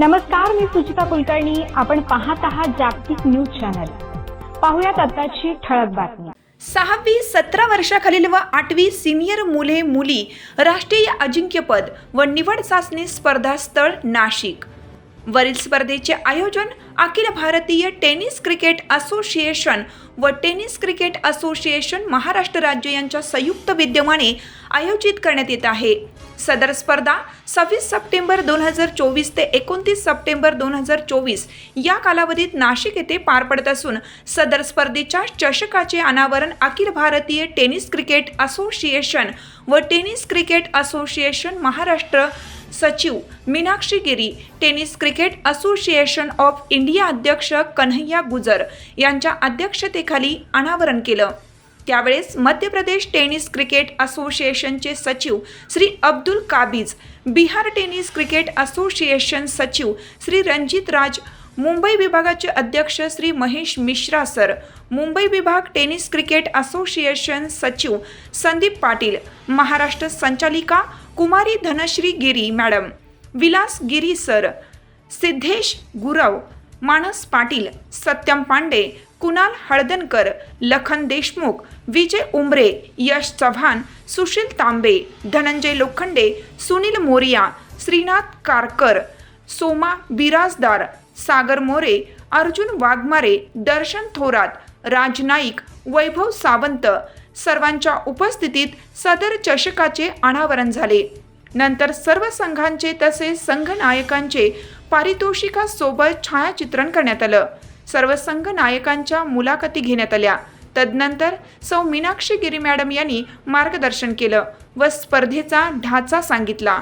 नमस्कार मी सुचिता कुलकर्णी. आपण पाहत आहात जागतिक न्यूज चॅनल. पाहुयात आताची ठळक बातमी. सहावी सतरा वर्षाखालील व आठवी सिनियर मुले मुली राष्ट्रीय अजिंक्यपद व निवड चाचणी स्पर्धा स्थळ नाशिक. वरील स्पर्धेचे आयोजन अखिल भारतीय टेनिस क्रिकेट असोसिएशन व टेनिस क्रिकेट असोसिएशन महाराष्ट्र राज्य यांच्या संयुक्त विद्यमाने आयोजित करण्यात येत आहे. सदर स्पर्धा सव्वीस सप्टेंबर दोन हजार चोवीस ते एकोणतीस सप्टेंबर दोन हजार चोवीस या कालावधीत नाशिक येथे पार पडत असून सदर स्पर्धेच्या चषकाचे अनावरण अखिल भारतीय टेनिस क्रिकेट असोसिएशन व टेनिस क्रिकेट असोसिएशन महाराष्ट्र सचिव Meenakshi Giri tennis cricket association of India अध्यक्ष कन्हैया गुजर यांच्या अध्यक्षतेखाली अनावरण केलं. त्यावेळेस मध्य प्रदेश टेनिस क्रिकेट असोसिएशनचे सचिव श्री अब्दुल काबीज बिहार टेनिस क्रिकेट असोसिएशन सचिव श्री रणजित राज मुंबई विभागाचे अध्यक्ष श्री महेश मिश्रा सर मुंबई विभाग टेनिस क्रिकेट असोसिएशन सचिव संदीप पाटील महाराष्ट्र संचालिका कुमारी धनश्री गिरी मॅडम विलास गिरी सर सिद्धेश गुरव मानस पाटील सत्यम पांडे कुणाल हळदनकर लखन देशमुख विजय उमरे यश चव्हाण सुशील तांबे धनंजय लोखंडे सुनील मोरिया श्रीनाथ कारकर सोमा बिराजदार सागर मोरे अर्जुन वाघमारे दर्शन थोरात राज नाईक वैभव सावंत सर्वांच्या उपस्थितीत सदर चषकाचे अनावरण झाले. नंतर सर्व संघांचे तसेच संघनायकांचे पारितोषिकासोबत छायाचित्रण करण्यात आलं. सर्व संघ नायकांच्या मुलाखती घेण्यात आल्या. तदनंतर सौ मीनाक्षी गिरी मॅडम यांनी मार्गदर्शन केलं व स्पर्धेचा ढाचा सांगितला.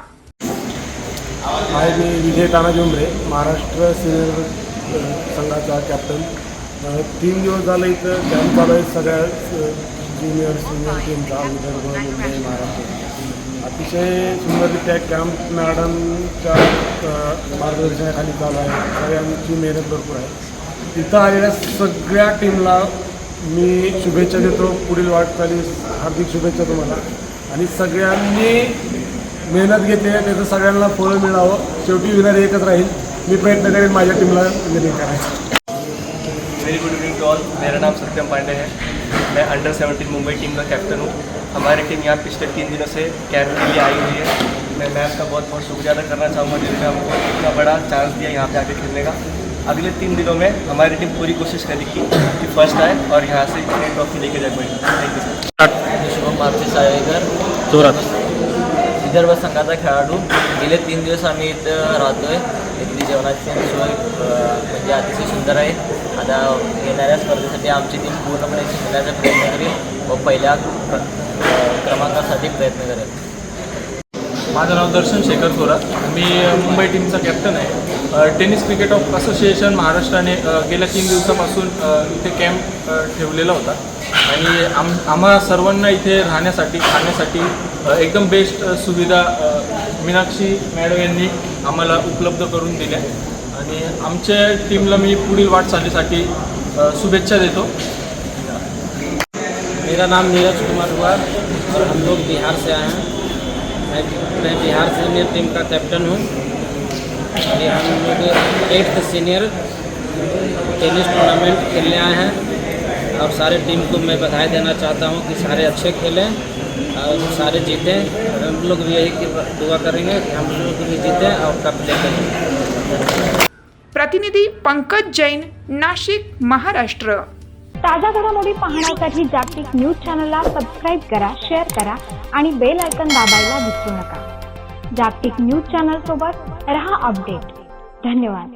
हाय मी विजय तानाजी उमरे महाराष्ट्र सिनियर संघाचा कॅप्टन तीन दिवस झालं इथं कॅम्प चालू आहे. सगळ्या ज्युनियर सिनियर टीमचा विदर्भ मुंबई महाराष्ट्र. अतिशय सुंदररित्या कॅम्प मॅडमच्या मार्गदर्शनाखाली चालू आहे. सगळ्यांची मेहनत भरपूर आहे. इथं आलेल्या सगळ्या टीमला मी शुभेच्छा देतो. पुढील वाटचालीस हार्दिक शुभेच्छा तुम्हाला. आणि सगळ्यांनी मेहनत घेते सगळ्यांना फळ मिळावं. शेवटी विनर राहील. मी प्रयत्न करेन माझ्या टीमला विनर करायचा. Very good evening to all मेरा नाम सत्यम पांडे है. मैं अंडर 17 मुंबई टीम का कैप्टन हूँ. हमारी टीम यहाँ पिछले तीन दिनों से कैंप के लिए आई हुई है. मैं मैम का बहुत बहुत शुक्रिया अदा करना चाहूँगा जिन्होंने हमको इतना बड़ा चांस दिया यहाँ पे आके खेलने का। अगले तीन दिनों में हमारी टीम पूरी कोशिश करेगी कि फर्स्ट आए और यहाँ से इतनी ट्रॉफी लेके जाए thank you sir Shubham. Maruti Salekar जोरात। विदर्भ संघाचा खेळाडू गेले तीन दिवस आम्ही इथं राहतो आहे इथली जेवणाची सोय म्हणजे अतिशय सुंदर आहे आता येणाऱ्या स्पर्धेसाठी आमची टीम पूर्णपणे शिकण्याचा प्रयत्न करेल व पहिल्या क्रमांकासाठी प्रयत्न करेल. माझं नाव दर्शन शेखर थोरात. मी मुंबई टीमचा कॅप्टन आहे. टेनिस क्रिकेट ऑफ असोसिएशन महाराष्ट्राने गेल्या तीन दिवसापासून इथे कॅम्प ठेवलेला होता. आणि आम आम्हा सर्वांना इथे राहण्यासाठी खाण्यासाठी एकदम बेस्ट सुविधा मीनाक्षी मॅडम यांनी आम्हाला उपलब्ध करून दिल्या. आणि आमच्या टीमला मी पुढील वाटचालीसाठी शुभेच्छा देतो. मेरा नाम नीरज कुमार हुआ और हम लोग बिहार से आए हैं। मैं मैं बिहार सीनियर टीम का कैप्टन हूँ। ये हम लोग एट्थ सीनियर टेनिस टूर्नामेंट खेलने आए हैं। और सारे टीम को मैं बधाई देना चाहता हूँ कि सारे अच्छे खेलें और सारे जीतें। हम लोग भी यही की दुआ करेंगे कि हम लोग भी जीतें और कप लेकर। प्रतिनिधी पंकज जैन नाशिक महाराष्ट्र। ताज्या घडामोडी पाहण्यासाठी जागतिक न्यूज चॅनलला सबस्क्राईब करा शेअर करा आणि बेल आयकन दाबायला विसरू नका. जागतिक न्यूज चॅनल सोबत रहा अपडेट. धन्यवाद.